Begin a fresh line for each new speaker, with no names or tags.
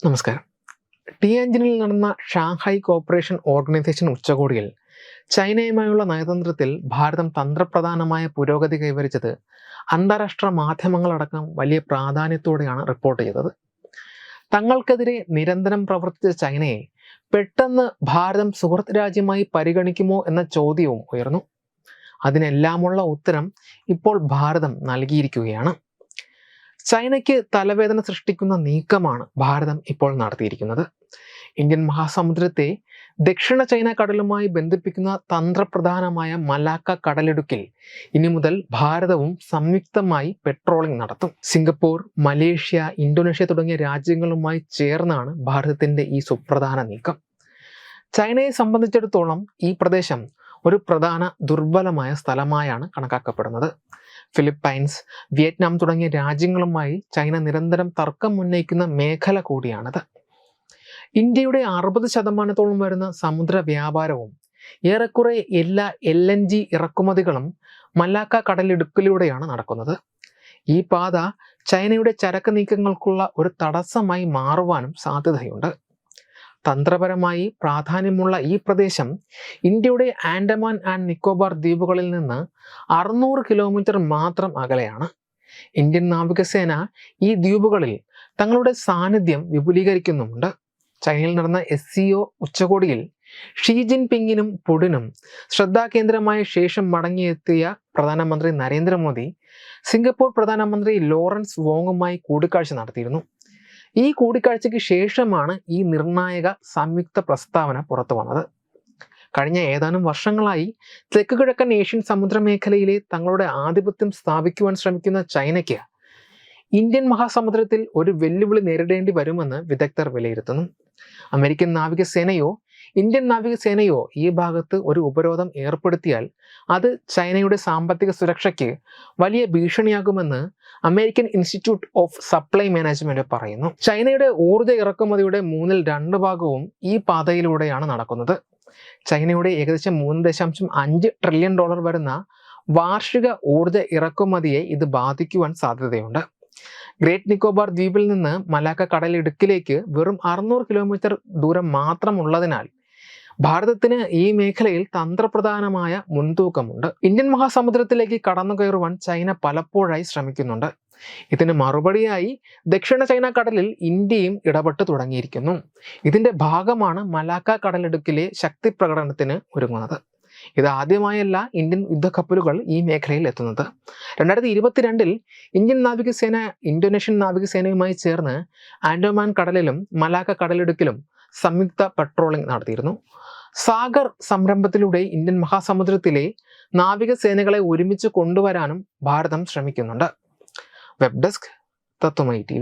നമസ്കാരം. ടിയാഞ്ചിനിൽ നടന്ന Shanghai corporation organisation ഉച്ചകോടിയിൽ ചൈനയുമായുള്ള നയതന്ത്രത്തിൽ ഭാരതം തന്ത്രപ്രധാനമായ പുരോഗതി കൈവരിച്ചത് അന്താരാഷ്ട്ര മാധ്യമങ്ങളടക്കം വലിയ പ്രാധാന്യത്തോടെയാണ് റിപ്പോർട്ട് ചെയ്തത്. തങ്ങൾക്കെതിരെ നിരന്തരം പ്രവർത്തിച്ച ചൈനയെ പെട്ടെന്ന് ഭാരതം സുഹൃത്ത് രാജ്യമായി പരിഗണിക്കുമോ എന്ന ചോദ്യവും ഉയർന്നു. അതിനെല്ലാമുള്ള ഉത്തരം ഇപ്പോൾ ഭാരതം നൽകിയിരിക്കുകയാണ്. ചൈനയ്ക്ക് തലവേദന സൃഷ്ടിക്കുന്ന നീക്കമാണ് ഭാരതം ഇപ്പോൾ നടത്തിയിരിക്കുന്നത്. ഇന്ത്യൻ മഹാസമുദ്രത്തെ ദക്ഷിണ ചൈന കടലുമായി ബന്ധിപ്പിക്കുന്ന തന്ത്രപ്രധാനമായ മലാക്ക കടലിടുക്കിൽ ഇനി മുതൽ ഭാരതവും സംയുക്തമായി പെട്രോളിംഗ് നടത്തും. സിംഗപ്പൂർ മലേഷ്യ ഇന്തോനേഷ്യ തുടങ്ങിയ രാജ്യങ്ങളുമായി ചേർന്നാണ് ഭാരതത്തിന്റെ ഈ സുപ്രധാന നീക്കം. ചൈനയെ സംബന്ധിച്ചിടത്തോളം ഈ പ്രദേശം ഒരു പ്രധാന ദുർബലമായ സ്ഥലമായാണ് കണക്കാക്കപ്പെടുന്നത്. ഫിലിപ്പൈൻസ് വിയറ്റ്നാം തുടങ്ങിയ രാജ്യങ്ങളുമായി ചൈന നിരന്തരം തർക്കം ഉന്നയിക്കുന്ന മേഖല കൂടിയാണിത്. ഇന്ത്യയുടെ അറുപത് ശതമാനത്തോളം വരുന്ന സമുദ്ര വ്യാപാരവും ഏറെക്കുറെ എല്ലാ എൽ എൻ ജി ഇറക്കുമതികളും മല്ലാക്ക കടലിടുക്കിലൂടെയാണ് നടക്കുന്നത്. ഈ പാത ചൈനയുടെ ചരക്ക് നീക്കങ്ങൾക്കുള്ള ഒരു തടസ്സമായി മാറുവാനും സാധ്യതയുണ്ട്. തന്ത്രപരമായി പ്രാധാന്യമുള്ള ഈ പ്രദേശം ഇന്ത്യയുടെ ആൻഡമാൻ ആൻഡ് നിക്കോബാർ ദ്വീപുകളിൽ നിന്ന് അറുന്നൂറ് കിലോമീറ്റർ മാത്രം അകലെയാണ്. ഇന്ത്യൻ നാവികസേന ഈ ദ്വീപുകളിൽ തങ്ങളുടെ സാന്നിധ്യം വിപുലീകരിക്കുന്നുമുണ്ട്. ചൈനയിൽ നടന്ന എസ് സി ഒ ഉച്ചകോടിയിൽ ഷീ ജിൻ പിങ്ങിനും പുടിനും ശ്രദ്ധാകേന്ദ്രമായ ശേഷം മടങ്ങിയെത്തിയ പ്രധാനമന്ത്രി നരേന്ദ്രമോദി സിംഗപ്പൂർ പ്രധാനമന്ത്രി ലോറൻസ് വോങ്ങുമായി കൂടിക്കാഴ്ച നടത്തിയിരുന്നു. ഈ കൂടിക്കാഴ്ചയ്ക്ക് ശേഷമാണ് ഈ നിർണായക സംയുക്ത പ്രസ്താവന പുറത്തു വന്നത്. കഴിഞ്ഞ ഏതാനും വർഷങ്ങളായി തെക്ക് കിഴക്കൻ ഏഷ്യൻ സമുദ്രമേഖലയിലെ തങ്ങളുടെ ആധിപത്യം സ്ഥാപിക്കുവാൻ ശ്രമിക്കുന്ന ചൈനയ്ക്ക് ഇന്ത്യൻ മഹാസമുദ്രത്തിൽ ഒരു വെല്ലുവിളി നേരിടേണ്ടി വരുമെന്ന് വിദഗ്ധർ വിലയിരുത്തുന്നു. അമേരിക്കൻ നാവികസേനയോ ഇന്ത്യൻ നാവികസേനയോ ഈ ഭാഗത്ത് ഒരു ഉപരോധം ഏർപ്പെടുത്തിയാൽ അത് ചൈനയുടെ സാമ്പത്തിക സുരക്ഷയ്ക്ക് വലിയ ഭീഷണിയാകുമെന്ന് American Institute of Supply Management പറയുന്നു. ചൈനയുടെ ഊർജ ഇറക്കുമതിയുടെ മൂന്നിൽ രണ്ട് ഭാഗവും ഈ പാതയിലൂടെയാണ് നടക്കുന്നത്. ചൈനയുടെ ഏകദേശം മൂന്ന് ദശാംശം അഞ്ച് ട്രില്യൺ ഡോളർ വരുന്ന വാർഷിക ഊർജ ഇറക്കുമതിയെ ഇത് ബാധിക്കുവാൻ സാധ്യതയുണ്ട്. ഗ്രേറ്റ് നിക്കോബാർ ദ്വീപിൽ നിന്ന് മലാക്ക കടലിടുക്കിലേക്ക് വെറും അറുന്നൂറ് കിലോമീറ്റർ ദൂരം മാത്രമുള്ളതിനാൽ ഭാരതത്തിന് ഈ മേഖലയിൽ തന്ത്രപ്രധാനമായ മുൻതൂക്കമുണ്ട്. ഇന്ത്യൻ മഹാസമുദ്രത്തിലേക്ക് കടന്നു കയറുവാൻ ചൈന പലപ്പോഴായി ശ്രമിക്കുന്നുണ്ട്. ഇതിന് മറുപടിയായി ദക്ഷിണ ചൈന കടലിൽ ഇന്ത്യയും ഇടപെട്ട് തുടങ്ങിയിരിക്കുന്നു. ഇതിന്റെ ഭാഗമാണ് മലാക്ക കടലിടുക്കിലെ ശക്തി പ്രകടനത്തിന് ഒരുങ്ങുന്നത്. ഇത് ആദ്യമായല്ല ഇന്ത്യൻ യുദ്ധക്കപ്പലുകൾ ഈ മേഖലയിൽ എത്തുന്നത്. രണ്ടായിരത്തി ഇരുപത്തിരണ്ടിൽ ഇന്ത്യൻ നാവികസേന ഇന്തോനേഷ്യൻ നാവികസേനയുമായി ചേർന്ന് ആൻഡോമാൻ കടലിലും മലാക്ക കടലിടുക്കിലും സംയുക്ത പട്രോളിംഗ് നടത്തിയിരുന്നു. സാഗർ സംരംഭത്തിലൂടെ ഇന്ത്യൻ മഹാസമുദ്രത്തിലെ നാവികസേനകളെ ഒരുമിച്ച് കൊണ്ടുവരാനും ഭാരതം ശ്രമിക്കുന്നുണ്ട്. വെബ് ഡെസ്ക് തത്വമൈ ടി